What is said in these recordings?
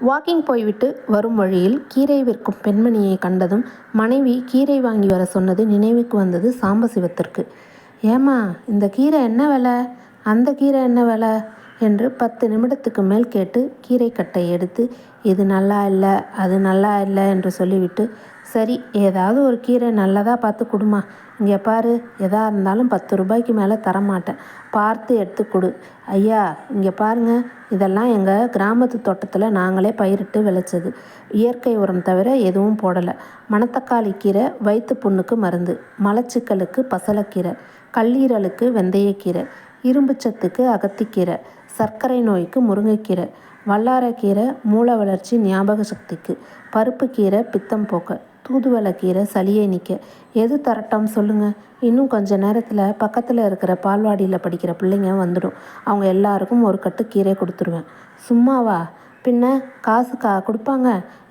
Walking போய்விட்டு வரும் வழியில் கீரை விற்கும் பெண்மணியை கண்டதும் மனைவி கீரை வாங்கி வர சொன்னது நினைவுக்கு வந்தது சாம்பசிவத்திற்கு. ஏம்மா இந்த கீரை என்ன விலை அந்த கீரை என்ன விலை என்று பத்து நிமிடத்துக்கு மேல் கேட்டு கீரைக்கட்டை எடுத்து இது நல்லா இல்லை அது நல்லா இல்லை என்று சொல்லிவிட்டு சரி ஏதாவது ஒரு கீரை நல்லதாக பார்த்து கொடுமா. இங்கே பாரு எதா இருந்தாலும் பத்து ரூபாய்க்கு மேலே தரமாட்டேன். பார்த்து எடுத்து கொடு. ஐயா இங்கே பாருங்க இதெல்லாம் எங்கள் கிராமத்து தோட்டத்தில் நாங்களே பயிரிட்டு விளைச்சது. இயற்கை உரம் தவிர எதுவும் போடலை. மணத்தக்காளி கீரை வயிற்று புண்ணுக்கு மருந்து. மலச்சிக்கலுக்கு பசலக்கீரை. கல்லீரலுக்கு வெந்தயக்கீரை. இரும்புச்சத்துக்கு அகத்திக்கீரை சர்க்கரை நோய்க்கு முருங்கைக்கீரை வல்லாரக்கீரை மூளை வளர்ச்சி ஞாபக சக்திக்கு பருப்புக்கீரை பித்தம் போக்க தூதுவளைக்கீரை சளியை நிற்க எது தரட்டும் சொல்லுங்கள் இன்னும் கொஞ்ச நேரத்தில் பக்கத்தில் இருக்கிற பால்வாடியில் படிக்கிற பிள்ளைங்க வந்துடும். அவங்க எல்லாருக்கும் ஒரு கட்டு கீரை கொடுத்துருவேன். சும்மாவா? பின்ன காசு கா கொடுப்பாங்க.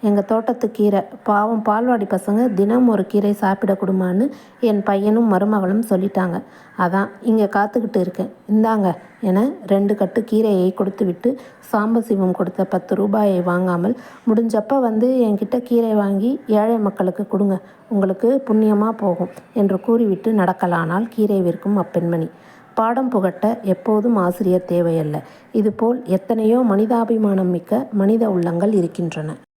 எங்கள் தோட்டத்து கீரை பாவம் பால்வாடி பசங்க தினம் ஒரு கீரை சாப்பிட கொடுமான்னு என் பையனும் மருமகளும் சொல்லிட்டாங்க. அதான் இங்கே காத்துக்கிட்டு இருக்கேன். இந்தாங்க என ரெண்டு கட்டு கீரையை கொடுத்து விட்டு சாம்பசிவம் கொடுத்த பத்து ரூபாயை வாங்காமல் முடிஞ்சப்போ வந்து என்கிட்ட கீரை வாங்கி ஏழை மக்களுக்கு கொடுங்க. உங்களுக்கு புண்ணியமாக போகும் என்று கூறிவிட்டு நடக்கலானால் கீரை விற்கும் அப்பெண்மணி. பாடம் புகட்ட எப்போதும் ஆசிரியர் தேவையல்ல. இதுபோல் எத்தனையோ மனிதாபிமானம் மிக்க மனித உள்ளங்கள் இருக்கின்றன.